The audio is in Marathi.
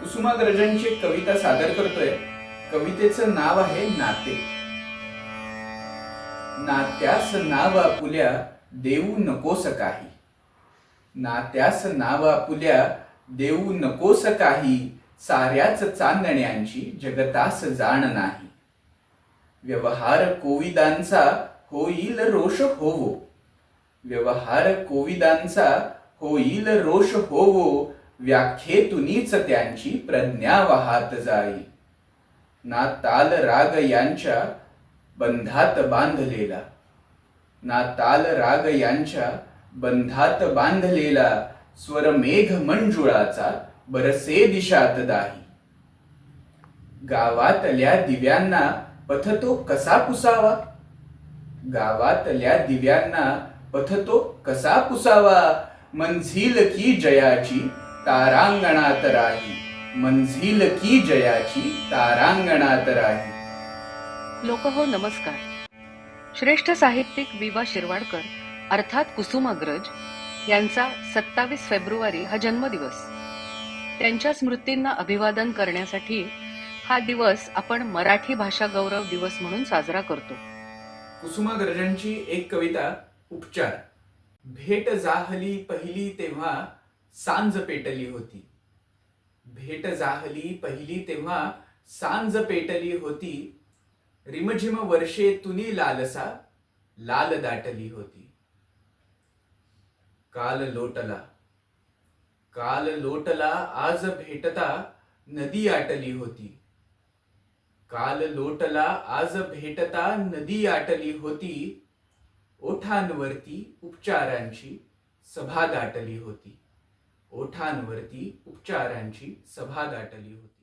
कुसुमाग्रजांची एक कविता सादर करतोय. कवितेचं नाव आहे नाते. नात्यास नाव आपुल्या देऊ नकोस काही. नात्यास नाव आपुल्या देऊ नकोस काही. साऱ्याच चांदण्यांची जगतास जाण नाही. व्यवहार कोविदांचा होईल रोष होवो. व्यवहार कोविदांचा होईल रोष होवो. व्याख्येतुनीच त्यांची प्रज्ञा वाहत जाई. ना ताल राग यांच्या बंधात बांधलेला. ना ताल राग यांच्या बंधात बांधलेला स्वर मेघ मंजुळाचा बरसे दिशात दाही. गावातल्या दिव्यांना पथ तो कसा पुसावा? गावातल्या दिव्यांना पथ तो कसा पुसावा? मंझील की जयाची तारांगणात राही. मंझिल की जयाची तारांगणात राही. लोक हो नमस्कार. श्रेष्ठ साहित्यिक विवा शिरवाडकर अर्थात कुसुमाग्रज यांचा सत्तावीस फेब्रुवारी हा जन्मदिवस. त्यांच्या स्मृतींना अभिवादन करण्यासाठी हा दिवस आपण मराठी भाषा गौरव दिवस म्हणून साजरा करतो. कुसुमाग्रजांची एक कविता उपचार. भेट जाहली पहिली तेव्हा सांज पेटली होती. भेट जाहली पहिली तेव्हा सांज पेटली होती. रिमझिम वर्षे तुनी लालसा लाल दाटली होती. काल लोटला काल लोटला आज भेटता नदी आटली होती. काल लोटला आज भेटता नदी आटली होती. ओठांवरती उपचारांची सभा दाटली होती. ओठांवरती उपचारांची सभा दाटली होती.